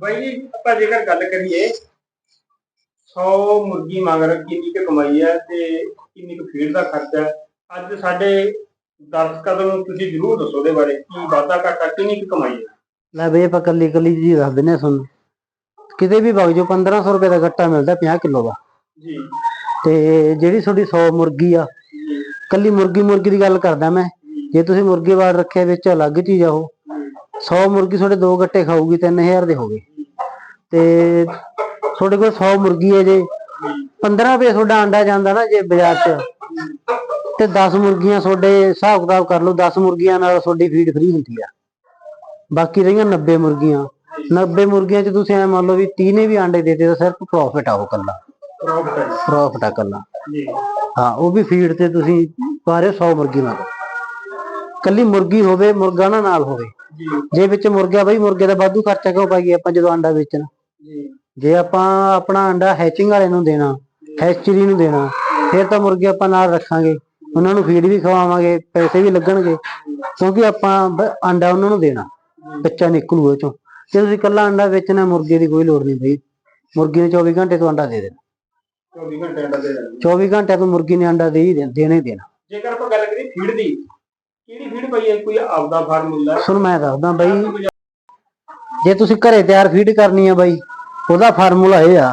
ਬਾਈ ਜੀ ਆਪਾਂ ਜੇਕਰ ਗੱਲ ਕਰੀਏ 100 ਮੁਰਗੀ ਮਗਰ ਕਿੰਨੀ ਕੁ ਕਮਾਈ ਹੈ ਤੇ ਕਿੰਨੀ ਕੁ ਫੀਡ ਦਾ ਖਰਚਾ ਹੈ? ਅੱਜ ਸਾਡੇ ਦਰਸ਼ਕਾਂ ਨੂੰ ਤੁਸੀਂ ਜ਼ਰੂਰ ਦੱਸੋ ਉਹਦੇ ਬਾਰੇ ਕੀ ਵਾਧਾ ਘਾਟਾ ਕਿੰਨੀ ਕੁ ਕਮਾਈ ਹੈ? ਲੈ ਬਈ ਆਪਾਂ ਕੱਲੀ ਕੱਲੀ ਜੀ ਦੱਸ ਦਿੰਨੇ ਤੁਹਾਨੂੰ। ਕਿਤੇ ਵੀ ਵਗ ਜਾਓ 1500 ਰੁਪਏ ਦਾ ਗੱਟਾ ਮਿਲਦਾ 50 ਕਿਲੋ ਦਾ। ਜੀ। ਤੇ ਜਿਹੜੀ ਤੁਹਾਡੀ 100 ਮੁਰਗੀ ਆ ਕੱਲੀ ਮੁਰਗੀ ਮੁਰਗੀ ਦੀ ਗੱਲ ਕਰਦਾ ਮੈਂ। ਜੇ। ਤੁਸੀਂ ਮੁਰਗੀ ਵਾੜ ਰੱਖਿਆ ਵਿੱਚ ਅਲੱਗ ਚੀਜ਼ ਆ ਉਹ। 100 ਮੁਰਗੀ ਤੁਹਾਡੇ ਦੋ ਗੱਟੇ ਖਾਊਗੀ 3000 ਦੇ ਹੋ ਗਏ ਤੇ ਤੁਹਾਡੇ ਕੋਲ 100 ਮੁਰਗੀ ਹੈ ਜੇ 15 ਰੁਪਏ ਤੁਹਾਡਾ ਅੰਡਾ ਜਾਂਦਾ ਨਾ ਜੇ ਬਾਜ਼ਾਰ 'ਚ ਤੇ 10 ਮੁਰਗੀਆਂ ਤੁਹਾਡੇ ਹਿਸਾਬ ਕਿਤਾਬ ਕਰ ਲਓ 10 ਮੁਰਗੀਆਂ ਨਾਲ ਤੁਹਾਡੀ ਫੀਡ ਫ੍ਰੀ ਹੁੰਦੀ ਆ। ਬਾਕੀ ਰਹੀਆਂ 90 ਮੁਰਗੀਆਂ। 90 ਮੁਰਗੀਆਂ 'ਚ ਤੁਸੀਂ ਐ ਮੰਨ ਲਓ ਵੀ 30 ਨੇ ਵੀ ਆਂਡੇ ਦੇਤੇ ਤਾਂ ਸਿਰਫ ਪ੍ਰੋਫਿਟ ਆ ਉਹ ਕੱਲਾ ਪ੍ਰੋਫਿਟ ਆ ਕੱਲਾ ਜੀ। ਹਾਂ ਉਹ ਵੀ ਫੀਡ ਤੇ ਤੁਸੀਂ ਪਾ ਰਹੇ 100 ਮੁਰਗੀ ਨਾਲ। ਕੱਲੀ ਮੁਰਗੀ ਹੋਵੇ ਮੁਰਗਾ ਨਾ ਨਾਲ ਹੋਵੇ। ਜੀ। ਵਿੱਚ ਮੁਰਗਾ ਬਈ ਮੁਰਗੇ ਦਾ ਵਾਧੂ ਖਰਚਾ ਕਿਉਂ ਪਾਈਏ ਆਪਾਂ ਜਦੋਂ ਅੰਡਾ ਵੇਚਣਾ? ਜੀ। ਆਪਾਂ ਆਪਣਾ ਅੰਡਾ ਹੈਚਿੰਗ ਵਾਲੇ ਨੂੰ ਦੇਣਾ ਹੈਚਰੀ ਨੂੰ ਦੇਣਾ ਫਿਰ ਤਾਂ ਮੁਰਗੇ ਆਪਾਂ ਨਾਲ ਰੱਖਾਂਗੇ। ਉਹਨਾਂ ਨੂੰ ਫੀਡ ਵੀ ਖਵਾਵਾਂਗੇ ਪੈਸੇ ਵੀ ਲੱਗਣਗੇ। ਕਿਉਂਕਿ ਆਪਾਂ ਅੰਡਾ ਉਹਨਾਂ ਨੂੰ ਦੇਣਾ ਬੱਚਾ ਨਿਕਲੂ ਉਹ ਚੋਂ। ਜੇ ਤੁਸੀਂ ਇਕੱਲਾ ਅੰਡਾ ਵੇਚਣਾ ਮੁਰਗੇ ਦੀ ਕੋਈ ਲੋੜ ਨਹੀਂ ਬਈ। ਮੁਰਗੀ ਨੇ 24 ਘੰਟੇ ਤੋਂ ਅੰਡਾ ਦੇ ਦੇਣਾ। 24 ਘੰਟੇ ਦਾ ਦੇ ਦਿੰਦੇ 24 ਘੰਟੇ ਤੋਂ ਮੁਰਗੀ ਨੇ ਅੰਡਾ ਦੇ ਹੀ ਦੇਣਾ ਹੀ ਦੇਣਾ। ਜੇਕਰ ਆਪਾਂ ਗੱਲ ਕਰੀਏ ਫੀਡ ਦੀ ਕਿਹੜੀ ਫੀਡ ਪਈ ਹੈ? ਕੋਈ ਆਪਦਾ ਫਾਰਮੂਲਾ ਸੁਣ, ਮੈਂ ਦੱਸਦਾ ਬਈ। ਜੇ ਤੁਸੀਂ ਘਰੇ ਤਿਆਰ ਫੀਡ ਕਰਨੀ ਆ ਬਾਈ, ਉਹਦਾ ਫਾਰਮੂਲਾ ਇਹ ਆ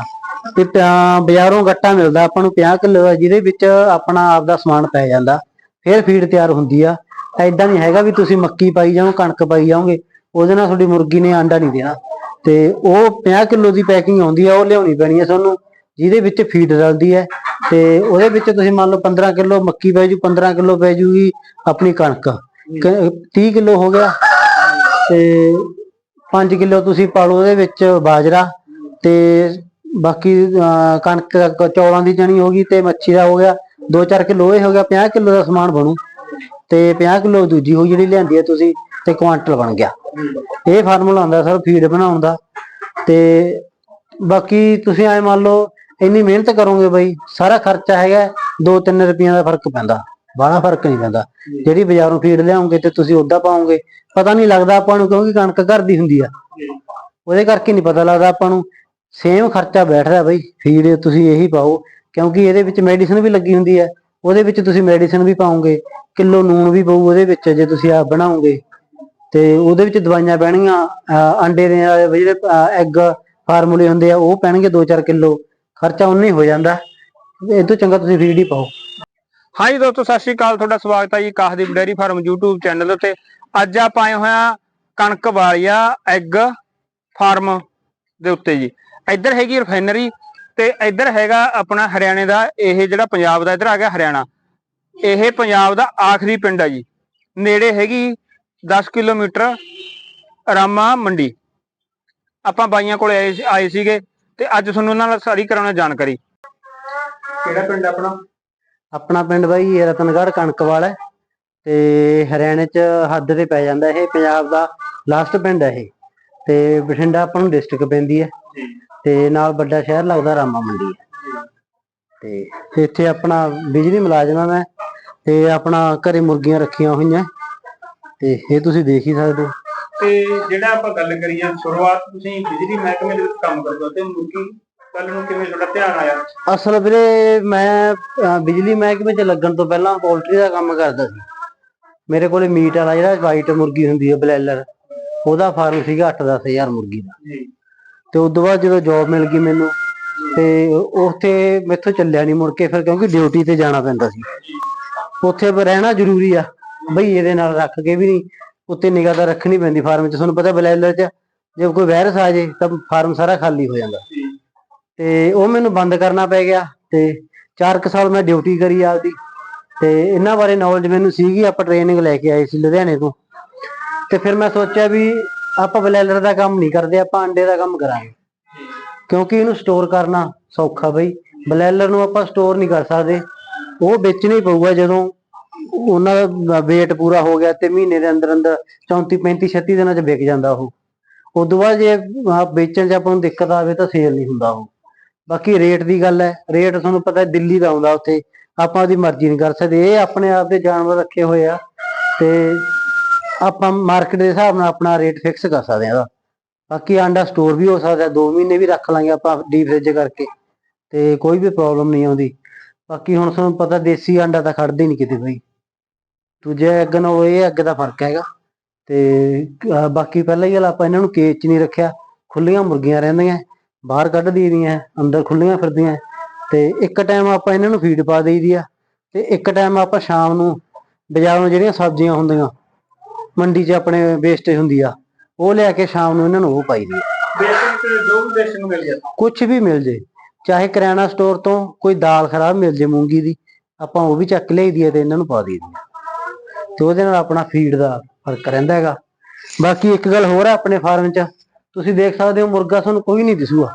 ਕਿ ਬਾਜ਼ਾਰੋਂ ਗੱਟਾ ਮਿਲਦਾ, ਆਪਾਂ ਨੂੰ 50 ਕਿਲੋ ਦਾ ਜਿਹਦੇ ਵਿੱਚ ਆਪਣਾ ਆਪਦਾ ਸਮਾਨ ਪੈ ਜਾਂਦਾ। ਫਿਰ ਫੀਡ ਤਿਆਰ ਹੁੰਦੀ ਆ। ਐਦਾਂ ਨਹੀਂ ਹੈਗਾ ਵੀ ਤੁਸੀਂ ਮੱਕੀ ਪਾਈ ਜਾਓ, ਕਣਕ ਪਾਈ ਜਾਓਗੇ, ਉਹਦੇ ਨਾਲ ਤੁਹਾਡੀ ਮੁਰਗੀ ਨੇ ਆਂਡਾ ਨਹੀਂ ਦੇਣਾ। ਤੇ ਉਹ 50 ਕਿਲੋ ਦੀ ਪੈਕਿੰਗ ਆਉਂਦੀ ਆ, ਉਹ ਲਿਆਉਣੀ ਪੈਣੀ ਆ ਤੁਹਾਨੂੰ, ਜਿਹਦੇ ਵਿੱਚ ਫੀਡ ਰਲਦੀ ਹੈ ਤੇ ਉਹਦੇ ਵਿੱਚ ਤੁਸੀਂ ਮੰਨ ਲਓ 15 ਕਿਲੋ ਮੱਕੀ ਪੈ ਜੂ 15 ਕਿਲੋ ਪੈ ਜੂਗੀ ਆਪਣੀ ਕਣਕ। ਕ- 30 ਕਿਲੋ ਹੋ ਗਿਆ। ਤੇ 5 ਕਿਲੋ ਤੁਸੀਂ ਪਾ ਲਓ ਉਹਦੇ ਵਿੱਚ ਬਾਜਰਾ ਤੇ ਬਾਕੀ ਅਹ, ਕਣਕ ਕ- ਚੌਲਾਂ ਦੀ ਜਣੀ ਹੋ ਗਈ ਤੇ ਮੱਛੀ ਦਾ ਹੋ ਗਿਆ। 2-4 ਕਿਲੋ ਇਹ ਹੋ ਗਿਆ 50 ਕਿਲੋ ਦਾ ਸਮਾਨ ਬਣੂ। ਤੇ 50 ਕਿਲੋ ਦੂਜੀ ਹੋ ਜਿਹੜੀ ਲਿਆਂਦੀ ਹੈ ਤੁਸੀਂ ਤੇ ਕੁਆਂਟਲ ਬਣ ਗਿਆ। ਇਹ ਫਾਰਮੂਲਾ ਹੁੰਦਾ ਸਰ ਫੀਡ ਬਣਾਉਣ ਦਾ। ਤੇ ਬਾਕੀ ਤੁਸੀਂ ਐ ਮੰਨ ਲਓ ਇੰਨੀ ਮਿਹਨਤ ਕਰੋਗੇ ਬਈ, ਸਾਰਾ ਖਰਚਾ ਹੈਗਾ 2-3 ਰੁਪਈਆਂ ਦਾ ਫ਼ਰਕ ਪੈਂਦਾ, ਬਾਹਲਾ ਫ਼ਰਕ ਨਹੀਂ ਪੈਂਦਾ। ਜਿਹੜੀ ਬਾਜ਼ਾਰੋਂ ਫੀਡ ਲਿਆਉਂਗੇ ਤੇ ਤੁਸੀਂ ਉਦਾਂ ਪਾਓਗੇ, ਪਤਾ ਨਹੀਂ ਲੱਗਦਾ ਆਪਾਂ ਨੂੰ ਕਿਉਂਕਿ ਕਣਕ ਘਰ ਦੀ ਹੁੰਦੀ ਆ। ਉਹਦੇ ਕਰਕੇ ਨਹੀਂ ਪਤਾ ਲੱਗਦਾ ਆਪਾਂ ਨੂੰ। ਸੇਮ ਖਰਚਾ ਬੈਠਦਾ ਬਈ, ਫੀਡ ਤੁਸੀਂ ਇਹੀ ਪਾਓ, ਕਿਉਂਕਿ ਇਹਦੇ ਵਿੱਚ ਮੈਡੀਸਿਨ ਵੀ ਲੱਗੀ ਹੁੰਦੀ ਹੈ ਉਹਦੇ ਵਿੱਚ ਤੁਸੀਂ ਮੈਡੀਸਿਨ ਵੀ ਪਾਓਗੇ, ਕਿਲੋ ਨੂਣ ਵੀ ਪਊ ਉਹਦੇ ਵਿੱਚ ਜੇ ਤੁਸੀਂ ਆਪ ਬਣਾਓਗੇ। ਤੇ ਉਹਦੇ ਵਿੱਚ ਦਵਾਈਆਂ ਪੈਣਗੀਆਂ ਅੰਡੇ ਦੇ ਜਿਹੜੇ ਐਗ ਫਾਰਮੂਲੇ ਹੁੰਦੇ ਆ, ਉਹ ਪੈਣਗੇ 2-4 ਕਿਲੋ। ਖਰਚਾ ਉਨਾ ਹੀ ਹੋ ਜਾਂਦਾ। ਇਹ ਤੋਂ ਚੰਗਾ ਤੁਸੀਂ ਫੀਡ ਪਾਓ। ਹਾਂਜੀ ਦੋਸਤੋ, ਸਤਿ ਸ਼੍ਰੀ ਅਕਾਲ। ਤੁਹਾਡਾ ਸਵਾਗਤ ਹੈ ਜੀ Kahdeep dairy farm YouTube channel ਉੱਤੇ। ਅੱਜ ਆਪਾਂ ਆਏ ਹੋਇਆ ਕਣਕ ਵਾਲੀਆ ਐਗ ਫਾਰਮ ਦੇ ਉੱਤੇ ਜੀ। ਇੱਧਰ ਹੈਗੀ ਰਿਫਾਈਨਰੀ ਤੇ ਇੱਧਰ ਹੈਗਾ ਆਪਣਾ ਹਰਿਆਣੇ ਦਾ, ਇਹ ਜਿਹੜਾ ਪੰਜਾਬ ਦਾ, ਇੱਧਰ ਆ ਗਿਆ ਹਰਿਆਣਾ। ਇਹ ਪੰਜਾਬ ਦਾ ਆਖਰੀ ਪਿੰਡ ਹੈ ਜੀ। ਨੇੜੇ ਹੈਗੀ 10 ਕਿਲੋਮੀਟਰ ਰਾਮਾ ਮੰਡੀ ਆਪਾਂ ਬਾਈਆਂ ਕੋਲ ਆਏ ਆਏ ਸੀਗੇ। ਤੇ ਅੱਜ ਤੁਹਾਨੂੰ ਉਹਨਾਂ ਨਾਲ ਸਾਰੀ ਕਰਾਉਣਾ ਜਾਣਕਾਰੀ। ਕਿਹੜਾ ਪਿੰਡ ਆਪਣਾ? ਆਪਣਾ ਪਿੰਡ ਬਾਈ ਇਹ ਰਤਨਗੜ੍ਹ ਕਣਕਵਾਲ ਹੈ ਤੇ ਹਰਿਆਣੇ ਚ ਹੱਦ ਤੇ ਪੈ ਜਾਂਦਾ ਇਹ ਪੰਜਾਬ ਦਾ ਲਾਸਟ ਪਿੰਡ ਹੈ ਇਹ। ਤੇ ਬਠਿੰਡਾ ਆਪਾਂ ਨੂੰ ਡਿਸਟ੍ਰਿਕਟ ਪੈਂਦੀ ਹੈ। ਤੇ ਨਾਲ ਵੱਡਾ ਸ਼ਹਿਰ ਲੱਗਦਾ ਰਾਮਾ ਮੰਡੀ ਹੈ। ਤੇ ਇੱਥੇ ਆਪਣਾ ਬਿਜਲੀ ਮੁਲਾਜ਼ਮ ਮੈਂ ਤੇ ਆਪਣਾ ਘਰੇ ਮੁਰਗੀਆਂ ਰੱਖੀਆਂ ਹੋਈਆਂ। ਤੇ ਇਹ ਤੁਸੀਂ ਦੇਖ ਹੀ ਸਕਦੇ ਹੋ। ਤੇ ਜਿਹੜਾ ਆਪਾਂ ਗੱਲ ਕਰੀਏ ਸ਼ੁਰੂਆਤ ਤੁਸੀਂ ਬਿਜਲੀ ਮਹਿਕਮੇ ਦੇ ਵਿੱਚ ਕੰਮ ਕਰਦੇ ਹੋ ਤੇ ਮੁਰਗੀ ਗੱਲ ਨੂੰ ਕਿਵੇਂ ਤੁਹਾਡਾ ਧਿਆਨ ਆਇਆ? ਅਸਲ ਵੀਰੇ ਮੈਂ ਅਹ, ਬਿਜਲੀ ਮਹਿਕਮੇ 'ਚ ਲੱਗਣ ਤੋਂ ਪਹਿਲਾਂ ਪੋਲਟਰੀ ਦਾ ਕੰਮ ਕਰਦਾ ਸੀ। ਮੇਰੇ ਕੋਲੇ ਮੀਟ ਵਾਲਾ ਜਿਹੜਾ ਵਾਈਟ ਮੁਰਗੀ ਹੁੰਦੀ ਹੈ ਬਲੈਲਰ ਉਹਦਾ ਫਾਰਮ ਸੀਗਾ 8-10000 ਮੁਰਗੀ ਦਾ। ਜੀ। ਤੇ ਉਸ ਤੋਂ ਬਾਅਦ ਜਦੋਂ ਜੌਬ ਮਿਲ ਗਈ ਮੈਨੂੰ ਤੇ ਉੱਥੇ ਮੈਥੋਂ ਚੱਲਿਆ ਨਹੀਂ ਮੁੜ ਕੇ ਫਿਰ ਕਿਉਂਕਿ ਡਿਊਟੀ ਤੇ ਜਾਣਾ ਪੈਂਦਾ ਸੀ। ਉੱਥੇ ਰਹਿਣਾ ਜ਼ਰੂਰੀ ਆ ਬਈ ਇਹਦੇ ਨਾਲ ਰੱਖ ਕੇ ਵੀ ਨਹੀਂ ਉੱਤੇ ਨਿਗਾਹ ਤਾਂ ਰੱਖਣੀ ਪੈਂਦੀ ਫਾਰਮ 'ਚ। ਤੁਹਾਨੂੰ ਪਤਾ ਬਲੈਲਰ 'ਚ ਜੇ ਕੋਈ ਵਾਇਰਸ ਆ ਜੇ ਤਾਂ ਫਾਰਮ ਸਾਰਾ ਖਾਲੀ ਹੋ ਜਾਂਦਾ। ਤੇ ਉਹ ਮੈਨੂੰ ਬੰਦ ਕਰਨਾ ਪੈ ਗਿਆ ਤੇ 4 ਕੁ ਸਾਲ ਮੈਂ ਡਿਊਟੀ ਕਰੀ ਆਪਦੀ। ਤੇ ਇਹਨਾਂ ਬਾਰੇ ਨੌਲੇਜ ਮੈਨੂੰ ਸੀਗੀ ਆਪਾਂ ਟ੍ਰੇਨਿੰਗ ਲੈ ਕੇ ਆਏ ਸੀ ਲੁਧਿਆਣੇ ਤੋਂ। ਤੇ ਫਿਰ ਮੈਂ ਸੋਚਿਆ ਵੀ ਆਪਾਂ ਬਲੈਲਰ ਦਾ ਕੰਮ ਨਹੀਂ ਕਰਦੇ ਆਪਾਂ ਅੰਡੇ ਦਾ ਕੰਮ ਕਰਾਂਗੇ। ਕਿਉਂਕਿ ਇਹਨੂੰ ਸਟੋਰ ਕਰਨਾ ਸੌਖਾ ਬਈ। ਬਲੈਲਰ ਨੂੰ ਆਪਾਂ ਸਟੋਰ ਨਹੀਂ ਕਰ ਸਕਦੇ। ਉਹ ਵੇਚਣਾ ਹੀ ਪਊਗਾ ਜਦੋਂ ਉਹਨਾਂ ਦਾ weight ਪੂਰਾ ਹੋ ਗਿਆ ਤੇ ਮਹੀਨੇ ਦੇ ਅੰਦਰ ਅੰਦਰ 34 35 36 ਦਿਨਾਂ ਚ ਵਿਕ ਜਾਂਦਾ ਉਹ। ਉਦੋਂ ਬਾਅਦ ਜੇ ਵੇਚਣ ਚ ਆਪਾਂ ਨੂੰ ਦਿੱਕਤ ਆਵੇ ਤਾਂ ਸੇਲ ਨਹੀਂ ਹੁੰਦਾ ਉਹ। ਬਾਕੀ ਰੇਟ ਦੀ ਗੱਲ ਹੈ ਰੇਟ ਤੁਹਾਨੂੰ ਪਤਾ ਦਿੱਲੀ ਦਾ ਆਉਂਦਾ ਉੱਥੇ। ਆਪਾਂ ਉਹਦੀ ਮਰਜ਼ੀ ਨਹੀਂ ਕਰ ਸਕਦੇ। ਇਹ ਆਪਣੇ ਆਪ ਦੇ ਜਾਨਵਰ ਰੱਖੇ ਹੋਏ ਆ ਤੇ ਆਪਾਂ ਮਾਰਕੀਟ ਦੇ ਹਿਸਾਬ ਨਾਲ ਆਪਣਾ ਰੇਟ ਫਿਕਸ ਕਰ ਸਕਦੇ ਆ ਬਾਕੀ ਆਂਡਾ ਸਟੋਰ ਵੀ ਹੋ ਸਕਦਾ 2 ਮਹੀਨੇ ਵੀ ਰੱਖ ਲਾਂਗੇ ਆਪਾਂ ਡੀਪ ਫ੍ਰਿਜ ਕਰਕੇ ਤੇ ਕੋਈ ਵੀ ਪ੍ਰੋਬਲਮ ਨਹੀਂ ਆਉਂਦੀ। ਬਾਕੀ ਹੁਣ ਤੁਹਾਨੂੰ ਪਤਾ ਦੇਸੀ ਆਂਡਾ ਤਾਂ ਖੜਦੇ ਹੀ ਨਹੀਂ ਕਿਤੇ ਬਈ। ਦੂਜੇ ਐਗ ਨਾਲ ਇਹ ਐਗ ਦਾ ਫ਼ਰਕ ਹੈਗਾ। ਤੇ ਅਹ ਬਾਕੀ ਪਹਿਲਾਂ ਹੀ ਗੱਲ ਆਪਾਂ ਇਹਨਾਂ ਨੂੰ ਕੇਜ 'ਚ ਨਹੀਂ ਰੱਖਿਆ। ਖੁੱਲੀਆਂ ਮੁਰਗੀਆਂ ਰਹਿੰਦੀਆਂ ਬਾਹਰ ਕੱਢ ਦਈਦੀਆਂ ਅੰਦਰ ਖੁੱਲੀਆਂ ਫਿਰਦੀਆਂ। ਤੇ ਇੱਕ ਟਾਈਮ ਆਪਾਂ ਇਹਨਾਂ ਨੂੰ ਫੀਡ ਪਾ ਦੇਈਦੀ ਆ। ਤੇ ਇੱਕ ਟਾਈਮ ਆਪਾਂ ਸ਼ਾਮ ਨੂੰ ਬਾਜ਼ਾਰੋਂ ਜਿਹੜੀਆਂ ਸਬਜ਼ੀਆਂ ਹੁੰਦੀਆਂ ਮੰਡੀ 'ਚ ਆਪਣੇ ਵੇਸਟੇਜ ਹੁੰਦੀ ਆ ਉਹ ਲਿਆ ਕੇ ਸ਼ਾਮ ਨੂੰ ਇਹਨਾਂ ਨੂੰ ਉਹ ਪਾਈ ਦੀ ਆ। ਤੇ ਜੋ ਵੀ ਮਿਲ ਜਾਂਦਾ ਕੁਝ ਵੀ ਮਿਲ ਜੇ ਚਾਹੇ ਕਰਿਆਨਾ ਸਟੋਰ ਤੋਂ ਕੋਈ ਦਾਲ ਖਰਾਬ ਮਿਲ ਜੇ ਮੂੰਗੀ ਦੀ ਆਪਾਂ ਉਹ ਵੀ ਚੱਕ ਲਈਦੀ ਹੈ ਤੇ ਇਹਨਾਂ ਨੂੰ ਪਾ ਦਈਦੀ ਤੇ ਉਹਦੇ ਨਾਲ ਆਪਣਾ ਫੀਡ ਦਾ ਫ਼ਰਕ ਰਹਿੰਦਾ ਹੈਗਾ। ਬਾਕੀ ਇੱਕ ਗੱਲ ਹੋਰ ਹੈ ਆਪਣੇ ਫਾਰਮ 'ਚ ਤੁਸੀਂ ਦੇਖ ਸਕਦੇ ਹੋ ਮੁਰਗਾ ਤੁਹਾਨੂੰ ਕੋਈ ਨਹੀਂ ਦਿਸੂਗਾ।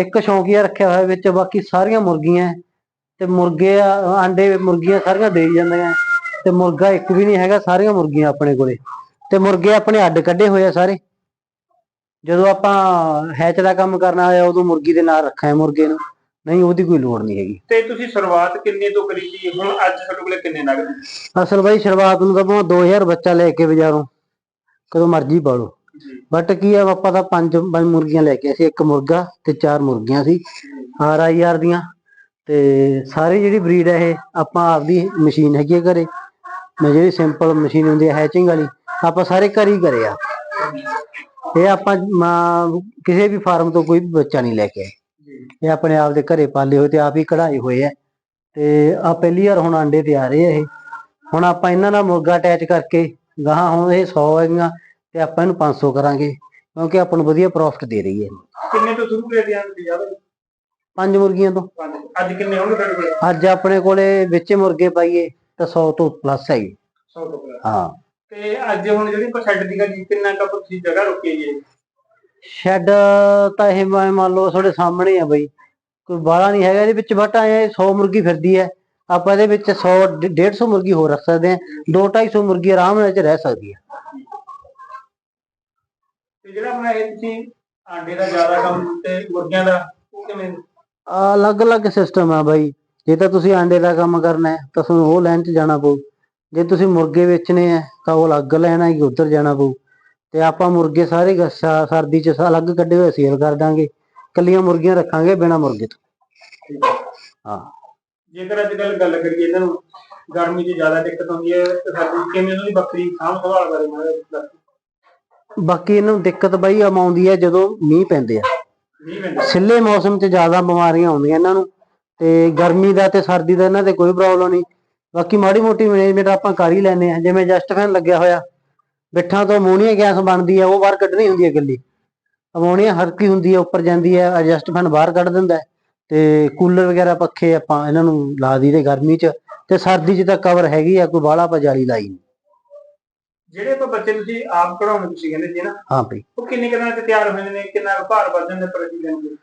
ਇੱਕ ਸ਼ੌਂਕੀਆ ਰੱਖਿਆ ਹੋਇਆ ਵਿੱਚ ਬਾਕੀ ਸਾਰੀਆਂ ਮੁਰਗੀਆਂ ਤੇ ਮੁਰਗੇ ਆ, ਆਂਡੇ ਮੁਰਗੀਆਂ ਸਾਰੀਆਂ ਦੇ ਜਾਂਦੀਆਂ ਤੇ ਮੁਰਗਾ ਇੱਕ ਵੀ ਨਹੀਂ ਹੈਗਾ ਸਾਰੀਆਂ ਮੁਰਗੀਆਂ ਆਪਣੇ ਕੋਲੇ। ਤੇ ਮੁਰਗੇ ਆਪਣੇ ਅੱਡ ਕੱਢੇ ਹੋਏ ਆ ਸਾਰੇ। ਜਦੋਂ ਆਪਾਂ ਹੈਚ ਦਾ ਕੰਮ ਕਰਨਾ ਆਇਆ ਉਦੋਂ ਮੁਰਗੀ ਦੇ ਨਾਲ ਰੱਖਿਆ ਮੁਰਗੇ ਨੂੰ। ਨਹੀਂ ਉਹਦੀ ਕੋਈ ਲੋੜ ਨਹੀਂ ਹੈਗੀ। ਤੇ ਤੁਸੀਂ ਸ਼ੁਰੂਆਤ ਕਿੰਨੇ ਤੋਂ ਕਰੀ ਸੀ? ਹੁਣ ਅੱਜ ਤੁਹਾਡੇ ਕੋਲੇ ਕਿੰਨੇ ਨਗ ਨੇ ਅਸਲ ਬਾਈ ਸ਼ੁਰੂਆਤ ਨੂੰ ਤਾਂ ਭਾਵੇਂ 2000 ਬੱਚਾ ਲੈ ਕੇ ਬਾਜ਼ਾਰੋਂ ਕਦੋਂ ਮਰਜ਼ੀ ਪਾਲੋ ਬਟ ਕੀ ਆ ਆਪਾਂ ਤਾਂ ਪੰਜ ਪੰਜ ਮੁਰਗੀਆਂ ਲੈ ਕੇ ਸੀ ਇੱਕ ਮੁਰਗਾ ਤੇ ਚਾਰ ਮੁਰਗੀਆਂ ਸੀ ਆਰ ਆਈ ਆਰ ਦੀਆਂ। ਤੇ ਸਾਰੀ ਜਿਹੜੀ ਬਰੀਡ ਹੈ ਇਹ ਆਪਾਂ ਆਪਦੀ ਮਸ਼ੀਨ ਹੈਗੀ ਹੈ ਘਰੇ। ਮੈਂ ਜਿਹੜੀ ਸਿੰਪਲ ਮਸ਼ੀਨ ਹੁੰਦੀ ਹੈ ਹੈਚਿੰਗ ਵਾਲੀ ਆਪਾਂ ਸਾਰੇ ਘਰ ਹੀ ਕਰੇ ਆ। ਇਹ ਆਪਾਂ ਮ- ਕਿਸੇ ਵੀ ਫਾਰਮ ਤੋਂ ਕੋਈ ਬੱਚਾ ਨਹੀਂ ਲੈ ਕੇ ਆਏ। ਇਹ ਆਪਣੇ ਆਪ ਦੇ ਘਰੇ ਪਾਲੇ ਹੋਏ ਤੇ ਆਪ ਹੀ ਕਢਾਏ ਹੋਏ ਆ। ਤੇ ਆ ਪਹਿਲੀ ਵਾਰ ਹੁਣ ਆਂਡੇ ਤੇ ਆ ਰਹੇ ਆ ਇਹ। ਹੁਣ ਆਪਾਂ ਇਹਨਾਂ ਨਾਲ ਮੁਰਗਾ ਅਟੈਚ ਕਰਕੇ ਗਾਹਾਂ ਹੁਣ ਇਹ 100 ਹੈਗੀਆਂ ਤੇ ਆਪਾਂ ਇਹਨੂੰ 500 ਕਰਾਂਗੇ ਕਿਉਂਕਿ ਆਪਾਂ ਨੂੰ ਵਧੀਆ ਪ੍ਰੋਫਿਟ ਦੇ ਰਹੀ ਹੈ ਕਿੰਨੇ ਤੋਂ ਸ਼ੁਰੂ ਕਰਦੇ ਆਂ ਤੁਸੀਂ ਜ਼ਿਆਦਾ ਪੰਜ ਮੁਰਗੀਆਂ ਤੋਂ। ਅੱਜ ਕਿੰਨੇ ਹੋਣਗੇ ਤੁਹਾਡੇ ਕੋਲੇ? ਅੱਜ ਆਪਣੇ ਕੋਲੇ ਵਿੱਚੇ ਮੁਰਗੇ ਪਾਈਏ ਤਾਂ 100 ਤੋਂ ਪਲੱਸ ਹੈਗੇ 100 ਤੋਂ ਪਲੱਸ ਹਾਂ। ਤੇ ਅੱਜ ਹੁਣ ਜਿਹੜੀ ਛੱਡ ਦੀ ਗੱਲ ਕਿੰਨਾ ਕੁ ਤੁਸੀਂ ਜਗ੍ਹਾ ਰੋਕੀ ਹੈ ਜੀ? ਸ਼ੈੱਡ ਤਾਂ ਇਹ ਮੈਂ ਮੰਨ ਲਓ ਤੁਹਾਡੇ ਸਾਹਮਣੇ ਆ ਬਈ। ਕੋਈ ਬਾਹਲਾ ਨਹੀਂ ਹੈਗਾ ਇਹਦੇ ਵਿੱਚ ਬਟ ਆਏ 100 ਮੁਰਗੀ ਫਿਰਦੀ ਹੈ। ਆਪਾਂ ਇਹਦੇ ਵਿੱਚ 100 150 ਮੁਰਗੀ ਹੋਰ ਰੱਖ ਸਕਦੇ ਹਾਂ। 2 250 ਮੁਰਗੀ ਆਰਾਮ ਨਾਲ 'ਚ ਰਹਿ ਸਕਦੀ ਹੈ। ਤੇ ਜਿਹੜਾ ਆਪਣਾ ਇਹ ਤੁਸੀਂ ਆਂਡੇ ਦਾ ਜ਼ਿਆਦਾ ਕੰਮ ਤੇ ਮੁਰਗੀਆਂ ਦਾ ਉਹ ਕਿਵੇਂ? ਆਹ ਅਲੱਗ-ਅਲੱਗ ਸਿਸਟਮ ਆ ਬਾਈ। ਜੇ ਤਾਂ ਤੁਸੀਂ ਆਂਡੇ ਦਾ ਕੰਮ ਕਰਨਾ ਹੈ ਤਾਂ ਤੁਹਾਨੂੰ ਉਹ ਲਾਈਨ 'ਚ ਜਾਣਾ ਪਊ। ਜੇ ਤੁਸੀਂ ਮੁਰਗੇ ਵੇਚਣੇ ਆ ਤਾਂ ਉਹ ਅਲੱਗ ਲੈਣਾ ਹੈ ਕਿ ਉੱਧਰ ਜਾਣਾ ਪਊ। ਤੇ ਆਪਾਂ ਮੁਰਗੇ ਸਾਰੇ ਗ- ਸ- ਸਰਦੀ 'ਚ ਸ- ਅਲੱਗ ਕੱਢੇ ਹੋਏ ਸੇਲ ਕਰ ਦਾਂਗੇ। ਕੱਲੀਆਂ ਮੁਰਗੀਆਂ ਰੱਖਾਂਗੇ ਬਿਨਾ ਮੁਰਗੇ ਤੋਂ। ਹਾਂ। ਜੇਕਰ ਅੱਜ ਕੱਲ ਗੱਲ ਕਰੀਏ ਇਹਨਾਂ ਨੂੰ ਗਰਮੀ 'ਚ ਜ਼ਿਆਦਾ ਦਿੱਕਤ ਆਉਂਦੀ ਹੈ ਤੇ ਸਰਦੀ 'ਚ ਕਿਵੇਂ ਉਹਨਾਂ ਦੀ ਬੱਕਰੀ ਸਾਂਭ ਸੰਭਾਲ ਬਾਰੇ ਮਾੜਾ ਜਿਹਾ ਦੱਸੋ। ਬਾਕੀ ਇਹਨਾਂ ਨੂੰ ਦਿੱਕਤ ਬਈ ਆਮ ਆਉਂਦੀ ਹੈ ਜਦੋਂ ਮੀਂਹ ਪੈਂਦੇ ਆ। ਨਹੀਂ ਸਿੱਲੇ ਮੌਸਮ 'ਚ ਜ਼ਿਆਦਾ ਬਿਮਾਰੀਆਂ ਆਉਂਦੀਆਂ ਇਹਨਾਂ ਨੂੰ ਤੇ ਗਰਮੀ ਦਾ ਤੇ ਸਰਦੀ ਦਾ ਇਹਨਾਂ ਤੇ ਕੋਈ ਪ੍ਰੋਬਲਮ ਨਹੀਂ। ਬਾਕੀ ਮਾੜੀ ਮੋਟੀ ਮੈਨੇਜਮੈਂਟ ਆਪਾਂ ਕਰ ਹੀ ਲੈਨੇ ਆ ਜਿਵੇਂ ਜਸਟ ਫੈਨ ਲੱਗਿਆ ਹੋਇਆ। ਬਿੱਠਾਂ ਤੋਂ ਅਮੋਨੀਆ ਗੈਸ ਬਣਦੀ ਹੈ ਉਹ ਬਾਹਰ ਕੱਢਣੀ ਹੁੰਦੀ ਹੈ ਇਕੱਲੀ। ਅਮੋਨੀਆ ਹਲਕੀ ਹੁੰਦੀ ਹੈ ਉੱਪਰ ਜਾਂਦੀ ਹੈ ਐਡਜਸਟ ਫੈਨ ਬਾਹਰ ਕੱਢ ਦਿੰਦਾ ਤੇ ਕੂਲਰ ਵਗੈਰਾ ਪੱਖੇ ਆਪਾਂ ਇਹਨਾਂ ਨੂੰ ਲਾ ਦਈਦੇ ਗਰਮੀ 'ਚ ਤੇ ਸਰਦੀ 'ਚ ਤਾਂ ਕਵਰ ਹੈਗੀ ਆ ਕੋਈ ਬਾਹਲਾ ਆਪਾਂ ਜਾਲੀ ਲਾਈ ਨੀ। ਜਿਹੜੇ ਆਪਾਂ ਬੱਚੇ ਤੁਸੀਂ ਆਪ ਕਢਾਉਣੇ ਤੁਸੀਂ ਕਹਿੰਦੇ ਸੀ ਨਾ ਹਾਂ ਬਈ ਉਹ ਕਿੰਨੇ ਕਿੰਨਾ ਤੇ ਤਿਆਰ ਹੋ ਜਾਂਦੇ ਨੇ ਕਿੰਨਾ ਭਾਰ ਵੱਧ ਜਾਂਦਾ ਪ੍ਰਤੀ ਦਿਨ ਦੇ?